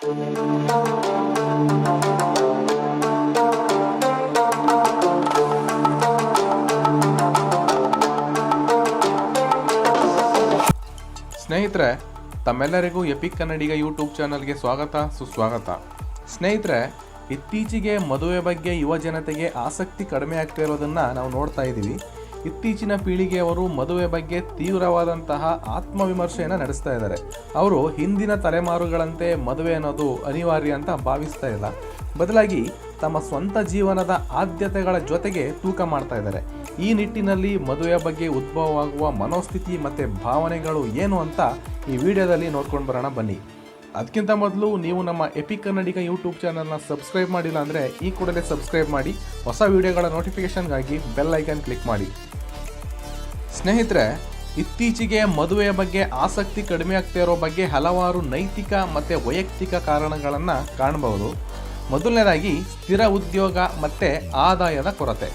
ಸ್ನೇಹಿತರೆ, ತಮ್ಮೆಲ್ಲರಿಗೂ EPIC Kannadiga YouTube ಚಾನಲ್ಗೆ ಸ್ವಾಗತ, ಸುಸ್ವಾಗತ. ಸ್ನೇಹಿತರೆ, ಇತ್ತೀಚೆಗೆ ಮದುವೆ ಬಗ್ಗೆ ಯುವ ಜನತೆಗೆ ಆಸಕ್ತಿ ಕಡಿಮೆ ಆಗ್ತಾ ಇರೋದನ್ನು ನಾವು ನೋಡ್ತಾ ಇದ್ದೀವಿ. ಇತ್ತೀಚಿನ ಪೀಳಿಗೆಯವರು ಮದುವೆ ಬಗ್ಗೆ ತೀವ್ರವಾದಂತಹ ಆತ್ಮವಿಮರ್ಶೆಯನ್ನು ನಡೆಸ್ತಾ ಇದ್ದಾರೆ. ಅವರು ಹಿಂದಿನ ತಲೆಮಾರುಗಳಂತೆ ಮದುವೆ ಅನ್ನೋದು ಅನಿವಾರ್ಯ ಅಂತ ಭಾವಿಸ್ತಾ ಇಲ್ಲ. ಬದಲಾಗಿ ತಮ್ಮ ಸ್ವಂತ ಜೀವನದ ಆದ್ಯತೆಗಳ ಜೊತೆಗೆ ತೂಕ ಮಾಡ್ತಾ ಇದ್ದಾರೆ. ಈ ನಿಟ್ಟಿನಲ್ಲಿ ಮದುವೆಯ ಬಗ್ಗೆ ಉದ್ಭವವಾಗುವ ಮನೋಸ್ಥಿತಿ ಮತ್ತು ಭಾವನೆಗಳು ಏನು ಅಂತ ಈ ವಿಡಿಯೋದಲ್ಲಿ ನೋಡ್ಕೊಂಡು ಬರೋಣ ಬನ್ನಿ. ಅದಕ್ಕಿಂತ ಮೊದಲು ನೀವು ನಮ್ಮ ಎಪಿಕ್ ಕನ್ನಡಿಗ ಯೂಟ್ಯೂಬ್ ಚಾನಲ್ನ ಸಬ್ಸ್ಕ್ರೈಬ್ ಮಾಡಿಲ್ಲ ಅಂದರೆ ಈ ಕೂಡಲೇ ಸಬ್ಸ್ಕ್ರೈಬ್ ಮಾಡಿ. ಹೊಸ ವಿಡಿಯೋಗಳ ನೋಟಿಫಿಕೇಷನ್ಗಾಗಿ ಬೆಲ್ ಐಕನ್ ಕ್ಲಿಕ್ ಮಾಡಿ. ಸ್ನೇಹಿತರೆ, ಇತ್ತೀಚೆಗೆ ಮದುವೆಯ ಬಗ್ಗೆ ಆಸಕ್ತಿ ಕಡಿಮೆ ಆಗ್ತಾ ಇರೋ ಬಗ್ಗೆ ಹಲವಾರು ನೈತಿಕ ಮತ್ತು ವೈಯಕ್ತಿಕ ಕಾರಣಗಳನ್ನು ಕಾಣಬಹುದು. ಮೊದಲನೇದಾಗಿ, ಸ್ಥಿರ ಉದ್ಯೋಗ ಮತ್ತು ಆದಾಯದ ಕೊರತೆ.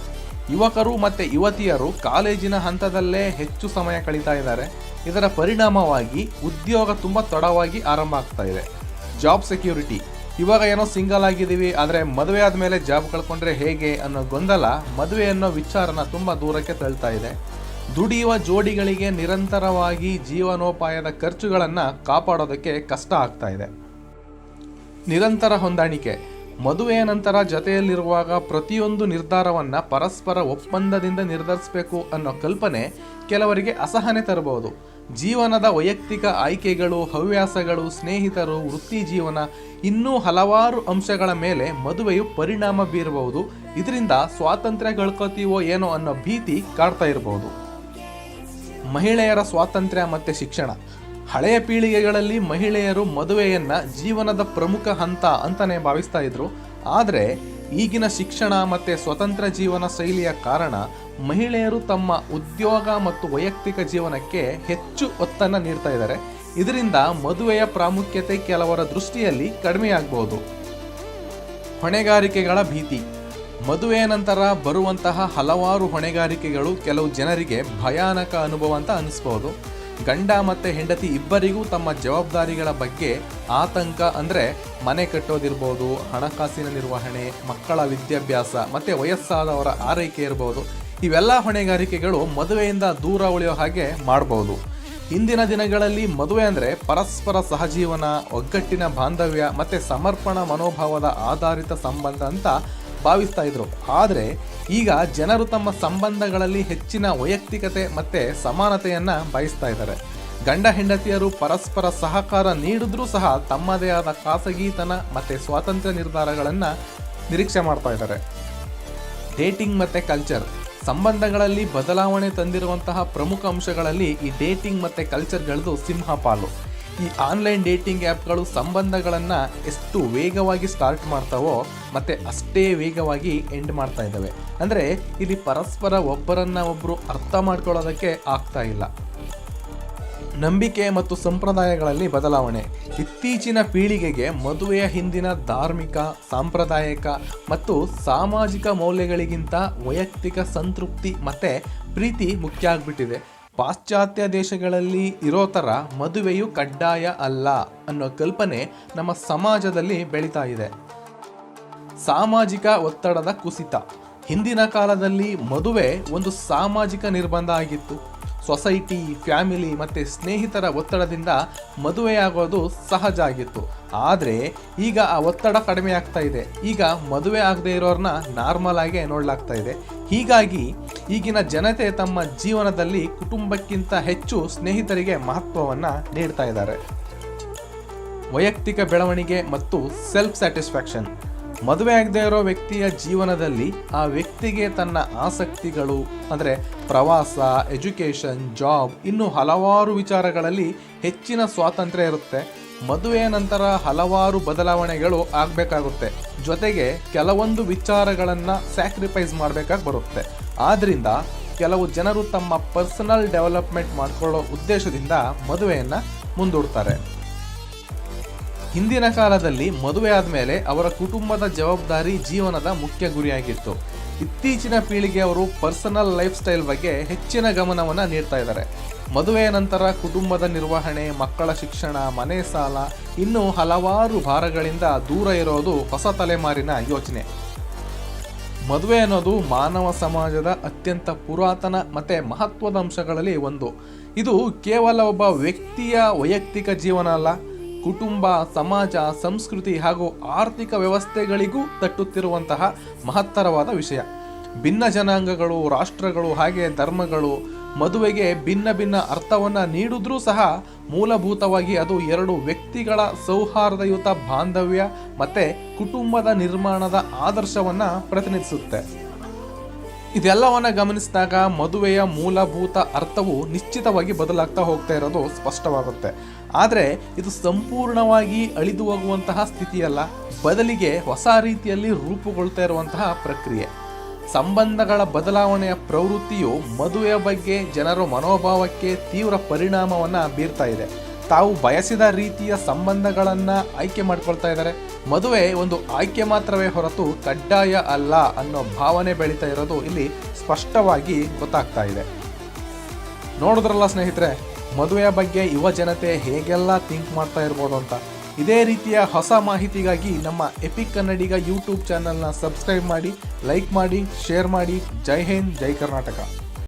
ಯುವಕರು ಮತ್ತು ಯುವತಿಯರು ಕಾಲೇಜಿನ ಹಂತದಲ್ಲೇ ಹೆಚ್ಚು ಸಮಯ ಕಳೀತಾ ಇದ್ದಾರೆ. ಇದರ ಪರಿಣಾಮವಾಗಿ ಉದ್ಯೋಗ ತುಂಬ ತಡವಾಗಿ ಆರಂಭ ಆಗ್ತಾ ಇದೆ. Job security. ಇವಾಗ ಏನೋ ಸಿಂಗಲ್ ಆಗಿದ್ದೀವಿ, ಆದರೆ ಮದುವೆ ಆದಮೇಲೆ ಜಾಬ್ ಕಳ್ಕೊಂಡ್ರೆ ಹೇಗೆ ಅನ್ನೋ ಗೊಂದಲ ಮದುವೆ ಅನ್ನೋ ವಿಚಾರನ ತುಂಬ ದೂರಕ್ಕೆ ತಳ್ತಾ ಇದೆ. ದುಡಿಯುವ ಜೋಡಿಗಳಿಗೆ ನಿರಂತರವಾಗಿ ಜೀವನೋಪಾಯದ ಖರ್ಚುಗಳನ್ನು ಕಾಪಾಡೋದಕ್ಕೆ ಕಷ್ಟ ಆಗ್ತಾ ಇದೆ. ನಿರಂತರ ಹೊಂದಾಣಿಕೆ, ಮದುವೆಯ ನಂತರ ಜತೆಯಲ್ಲಿರುವಾಗ ಪ್ರತಿಯೊಂದು ನಿರ್ಧಾರವನ್ನು ಪರಸ್ಪರ ಒಪ್ಪಂದದಿಂದ ನಿರ್ಧರಿಸಬೇಕು ಅನ್ನೋ ಕಲ್ಪನೆ ಕೆಲವರಿಗೆ ಅಸಹನೆ ತರಬಹುದು. ಜೀವನದ ವೈಯಕ್ತಿಕ ಆಯ್ಕೆಗಳು, ಹವ್ಯಾಸಗಳು, ಸ್ನೇಹಿತರು, ವೃತ್ತಿ ಜೀವನ ಇನ್ನೂ ಹಲವಾರು ಅಂಶಗಳ ಮೇಲೆ ಮದುವೆಯು ಪರಿಣಾಮ ಬೀರಬಹುದು. ಇದರಿಂದ ಸ್ವಾತಂತ್ರ್ಯ ಕಳ್ಕೊತೀವೋ ಏನೋ ಅನ್ನೋ ಭೀತಿ ಕಾಡ್ತಾ ಇರಬಹುದು ಮಹಿಳೆಯರ ಸ್ವಾತಂತ್ರ್ಯ ಮತ್ತು ಶಿಕ್ಷಣ. ಹಳೆಯ ಪೀಳಿಗೆಗಳಲ್ಲಿ ಮಹಿಳೆಯರು ಮದುವೆಯನ್ನ ಜೀವನದ ಪ್ರಮುಖ ಹಂತ ಅಂತಲೇ ಭಾವಿಸ್ತಾ ಇದ್ರು. ಆದರೆ ಈಗಿನ ಶಿಕ್ಷಣ ಮತ್ತು ಸ್ವತಂತ್ರ ಜೀವನ ಶೈಲಿಯ ಕಾರಣ ಮಹಿಳೆಯರು ತಮ್ಮ ಉದ್ಯೋಗ ಮತ್ತು ವೈಯಕ್ತಿಕ ಜೀವನಕ್ಕೆ ಹೆಚ್ಚು ಒತ್ತನ್ನು ನೀಡ್ತಾ ಇದ್ದಾರೆ ಇದರಿಂದ ಮದುವೆಯ ಪ್ರಾಮುಖ್ಯತೆ ಕೆಲವರ ದೃಷ್ಟಿಯಲ್ಲಿ ಕಡಿಮೆಯಾಗಬಹುದು. ಹೊಣೆಗಾರಿಕೆಗಳ ಭೀತಿ. ಮದುವೆಯ ನಂತರ ಬರುವಂತಹ ಹಲವಾರು ಹೊಣೆಗಾರಿಕೆಗಳು ಕೆಲವು ಜನರಿಗೆ ಭಯಾನಕ ಅನುಭವ ಅಂತ ಅನಿಸ್ಬೋದು. ಗಂಡ ಮತ್ತು ಹೆಂಡತಿ ಇಬ್ಬರಿಗೂ ತಮ್ಮ ಜವಾಬ್ದಾರಿಗಳ ಬಗ್ಗೆ ಆತಂಕ ಅಂದರೆ ಮನೆ ಕಟ್ಟೋದಿರ್ಬೋದು ಹಣಕಾಸಿನ ನಿರ್ವಹಣೆ ಮಕ್ಕಳ ವಿದ್ಯಾಭ್ಯಾಸ, ಮತ್ತು ವಯಸ್ಸಾದವರ ಆರೈಕೆ ಇರ್ಬೋದು. ಇವೆಲ್ಲ ಹೊಣೆಗಾರಿಕೆಗಳು ಮದುವೆಯಿಂದ ದೂರ ಉಳಿಯೋ ಹಾಗೆ ಮಾಡ್ಬೋದು. ಹಿಂದಿನ ದಿನಗಳಲ್ಲಿ ಮದುವೆ ಅಂದರೆ ಪರಸ್ಪರ ಸಹಜೀವನ, ಒಗ್ಗಟ್ಟಿನ ಬಾಂಧವ್ಯ, ಮತ್ತು ಸಮರ್ಪಣಾ ಮನೋಭಾವದ ಆಧಾರಿತ ಸಂಬಂಧ ಅಂತ ಭಾವಿಸ್ತಾ ಇದ್ರು. ಆದರೆ ಈಗ ಜನರು ತಮ್ಮ ಸಂಬಂಧಗಳಲ್ಲಿ ಹೆಚ್ಚಿನ ವೈಯಕ್ತಿಕತೆ ಮತ್ತು ಸಮಾನತೆಯನ್ನು ಬಯಸ್ತಾ ಇದ್ದಾರೆ. ಗಂಡ ಹೆಂಡತಿಯರು ಪರಸ್ಪರ ಸಹಕಾರ ನೀಡಿದ್ರೂ ಸಹ ತಮ್ಮದೇ ಆದ ಖಾಸಗಿತನ ಮತ್ತು ಸ್ವಾತಂತ್ರ್ಯ ನಿರ್ಧಾರಗಳನ್ನು ನಿರೀಕ್ಷೆ ಮಾಡ್ತಾ ಇದ್ದಾರೆ. ಡೇಟಿಂಗ್ ಮತ್ತು ಕಲ್ಚರ್. ಸಂಬಂಧಗಳಲ್ಲಿ ಬದಲಾವಣೆ ತಂದಿರುವಂತಹ ಪ್ರಮುಖ ಅಂಶಗಳಲ್ಲಿ ಈ ಡೇಟಿಂಗ್ ಮತ್ತು ಕಲ್ಚರ್ಗಳದ್ದು ಸಿಂಹಪಾಲು. ಈ ಆನ್ಲೈನ್ ಡೇಟಿಂಗ್ ಆ್ಯಪ್ಗಳು ಸಂಬಂಧಗಳನ್ನು ಎಷ್ಟು ವೇಗವಾಗಿ ಸ್ಟಾರ್ಟ್ ಮಾಡ್ತಾವೋ ಮತ್ತು ಅಷ್ಟೇ ವೇಗವಾಗಿ ಎಂಡ್ ಮಾಡ್ತಾ ಇದ್ದಾವೆ. ಅಂದರೆ ಇಲ್ಲಿ ಪರಸ್ಪರ ಒಬ್ಬರನ್ನ ಒಬ್ಬರು ಅರ್ಥ ಮಾಡ್ಕೊಳ್ಳೋದಕ್ಕೆ ಆಗ್ತಾ ಇಲ್ಲ. ನಂಬಿಕೆ ಮತ್ತು ಸಂಪ್ರದಾಯಗಳಲ್ಲಿ ಬದಲಾವಣೆ. ಇತ್ತೀಚಿನ ಪೀಳಿಗೆಗೆ ಮದುವೆಯ ಹಿಂದಿನ ಧಾರ್ಮಿಕ, ಸಾಂಪ್ರದಾಯಿಕ ಮತ್ತು ಸಾಮಾಜಿಕ ಮೌಲ್ಯಗಳಿಗಿಂತ ವೈಯಕ್ತಿಕ ಸಂತೃಪ್ತಿ ಮತ್ತು ಪ್ರೀತಿ ಮುಖ್ಯ ಆಗಿಬಿಟ್ಟಿದೆ. ಪಾಶ್ಚಾತ್ಯ ದೇಶಗಳಲ್ಲಿ ಇರೋ ಥರ ಮದುವೆಯು ಕಡ್ಡಾಯ ಅಲ್ಲ ಅನ್ನೋ ಕಲ್ಪನೆ ನಮ್ಮ ಸಮಾಜದಲ್ಲಿ ಬೆಳೀತಾ ಇದೆ. ಸಾಮಾಜಿಕ ಒತ್ತಡದ ಕುಸಿತ. ಹಿಂದಿನ ಕಾಲದಲ್ಲಿ ಮದುವೆ ಒಂದು ಸಾಮಾಜಿಕ ನಿರ್ಬಂಧ ಆಗಿತ್ತು. ಸೊಸೈಟಿ, ಫ್ಯಾಮಿಲಿ ಮತ್ತು ಸ್ನೇಹಿತರ ಒತ್ತಡದಿಂದ ಮದುವೆಯಾಗೋದು ಸಹಜ ಆಗಿತ್ತು. ಆದರೆ ಈಗ ಆ ಒತ್ತಡ ಕಡಿಮೆ ಆಗ್ತಾ ಇದೆ. ಈಗ ಮದುವೆ ಆಗದೆ ಇರೋರನ್ನ ನಾರ್ಮಲ್ ಆಗಿ ನೋಡಲಾಗ್ತಾ ಇದೆ. ಹೀಗಾಗಿ ಈಗಿನ ಜನತೆ ತಮ್ಮ ಜೀವನದಲ್ಲಿ ಕುಟುಂಬಕ್ಕಿಂತ ಹೆಚ್ಚು ಸ್ನೇಹಿತರಿಗೆ ಮಹತ್ವವನ್ನು ನೀಡ್ತಾ ಇದ್ದಾರೆ. ವೈಯಕ್ತಿಕ ಬೆಳವಣಿಗೆ ಮತ್ತು ಸೆಲ್ಫ್ ಸ್ಯಾಟಿಸ್ಫ್ಯಾಕ್ಷನ್ ಮದುವೆ ಆಗದೆ ಇರೋ ವ್ಯಕ್ತಿಯ ಜೀವನದಲ್ಲಿ ಆ ವ್ಯಕ್ತಿಗೆ ತನ್ನ ಆಸಕ್ತಿಗಳು, ಅಂದರೆ ಪ್ರವಾಸ, ಎಜುಕೇಷನ್, ಜಾಬ್, ಇನ್ನು ಹಲವಾರು ವಿಚಾರಗಳಲ್ಲಿ ಹೆಚ್ಚಿನ ಸ್ವಾತಂತ್ರ್ಯ ಇರುತ್ತೆ. ಮದುವೆಯ ನಂತರ ಹಲವಾರು ಬದಲಾವಣೆಗಳು ಆಗಬೇಕಾಗುತ್ತೆ. ಜೊತೆಗೆ ಕೆಲವೊಂದು ವಿಚಾರಗಳನ್ನು ಸ್ಯಾಕ್ರಿಫೈಸ್ ಮಾಡಬೇಕಾಗಿ ಬರುತ್ತೆ. ಆದ್ದರಿಂದ ಕೆಲವು ಜನರು ತಮ್ಮ ಪರ್ಸನಲ್ ಡೆವಲಪ್ಮೆಂಟ್ ಮಾಡಿಕೊಳ್ಳೋ ಉದ್ದೇಶದಿಂದ ಮದುವೆಯನ್ನು ಮುಂದೂಡ್ತಾರೆ. ಹಿಂದಿನ ಕಾಲದಲ್ಲಿ ಮದುವೆ ಆದಮೇಲೆ ಅವರ ಕುಟುಂಬದ ಜವಾಬ್ದಾರಿ ಜೀವನದ ಮುಖ್ಯ ಗುರಿಯಾಗಿತ್ತು. ಇತ್ತೀಚಿನ ಪೀಳಿಗೆಯವರು ಪರ್ಸನಲ್ ಲೈಫ್ ಸ್ಟೈಲ್ ಬಗ್ಗೆ ಹೆಚ್ಚಿನ ಗಮನವನ್ನು ನೀಡ್ತಾ ಇದ್ದಾರೆ. ಮದುವೆಯ ನಂತರ ಕುಟುಂಬದ ನಿರ್ವಹಣೆ, ಮಕ್ಕಳ ಶಿಕ್ಷಣ, ಮನೆ ಸಾಲ, ಇನ್ನೂ ಹಲವಾರು ಭಾರಗಳಿಂದ ದೂರ ಇರೋದು ಹೊಸ ತಲೆಮಾರಿನ ಯೋಚನೆ. ಮದುವೆ ಅನ್ನೋದು ಮಾನವ ಸಮಾಜದ ಅತ್ಯಂತ ಪುರಾತನ ಮತ್ತು ಮಹತ್ವದ ಅಂಶಗಳಲ್ಲಿ ಒಂದು. ಇದು ಕೇವಲ ಒಬ್ಬ ವ್ಯಕ್ತಿಯ ವೈಯಕ್ತಿಕ ಜೀವನ ಅಲ್ಲ ಕುಟುಂಬ, ಸಮಾಜ, ಸಂಸ್ಕೃತಿ ಹಾಗೂ ಆರ್ಥಿಕ ವ್ಯವಸ್ಥೆಗಳಿಗೂ ತಟ್ಟುತ್ತಿರುವಂತಹ ಮಹತ್ತರವಾದ ವಿಷಯ. ಭಿನ್ನ ಜನಾಂಗಗಳು, ರಾಷ್ಟ್ರಗಳು ಹಾಗೆ ಧರ್ಮಗಳು ಮದುವೆಗೆ ಭಿನ್ನ ಭಿನ್ನ ಅರ್ಥವನ್ನು ನೀಡಿದ್ರೂ ಸಹ ಮೂಲಭೂತವಾಗಿ ಅದು ಎರಡು ವ್ಯಕ್ತಿಗಳ ಸೌಹಾರ್ದಯುತ ಬಾಂಧವ್ಯ ಮತ್ತು ಕುಟುಂಬದ ನಿರ್ಮಾಣದ ಆದರ್ಶವನ್ನು ಪ್ರತಿನಿಧಿಸುತ್ತೆ. ಇದೆಲ್ಲವನ್ನ ಗಮನಿಸಿದಾಗ ಮದುವೆಯ ಮೂಲಭೂತ ಅರ್ಥವು ನಿಶ್ಚಿತವಾಗಿ ಬದಲಾಗ್ತಾ ಹೋಗ್ತಾ ಇರೋದು ಸ್ಪಷ್ಟವಾಗುತ್ತೆ. ಆದರೆ ಇದು ಸಂಪೂರ್ಣವಾಗಿ ಅಳಿದು ಹೋಗುವಂತಹ ಸ್ಥಿತಿಯಲ್ಲ. ಬದಲಿಗೆ ಹೊಸ ರೀತಿಯಲ್ಲಿ ರೂಪುಗೊಳ್ತಾ ಇರುವಂತಹ ಪ್ರಕ್ರಿಯೆ. ಸಂಬಂಧಗಳ ಬದಲಾವಣೆಯ ಪ್ರವೃತ್ತಿಯು ಮದುವೆಯ ಬಗ್ಗೆ ಜನರ ಮನೋಭಾವಕ್ಕೆ ತೀವ್ರ ಪರಿಣಾಮವನ್ನು ಬೀರ್ತಾ ಇದೆ. ತಾವು ಬಯಸಿದ ರೀತಿಯ ಸಂಬಂಧಗಳನ್ನು ಆಯ್ಕೆ ಮಾಡ್ಕೊಳ್ತಾ ಇದ್ದಾರೆ. ಮದುವೆ ಒಂದು ಆಯ್ಕೆ ಮಾತ್ರವೇ ಹೊರತು ಕಡ್ಡಾಯ ಅಲ್ಲ ಅನ್ನೋ ಭಾವನೆ ಬೆಳೀತಾ ಇರೋದು ಇಲ್ಲಿ ಸ್ಪಷ್ಟವಾಗಿ ಗೊತ್ತಾಗ್ತಾ ಇದೆ. ನೋಡಿದ್ರಲ್ಲ ಸ್ನೇಹಿತರೆ, ಮದುವೆಯ ಬಗ್ಗೆ ಯುವ ಜನತೆ ಹೇಗೆಲ್ಲ ಥಿಂಕ್ ಮಾಡ್ತಾ ಇರ್ಬೋದು ಅಂತ. ಇದೇ ರೀತಿಯ ಹೊಸ ಮಾಹಿತಿಗಾಗಿ ನಮ್ಮ ಎಪಿಕ್ ಕನ್ನಡಿಗ ಯೂಟ್ಯೂಬ್ ಚಾನಲ್ನ ಸಬ್ಸ್ಕ್ರೈಬ್ ಮಾಡಿ ಲೈಕ್ ಮಾಡಿ ಶೇರ್ ಮಾಡಿ. ಜೈ ಹಿಂದ್, ಜೈ ಕರ್ನಾಟಕ.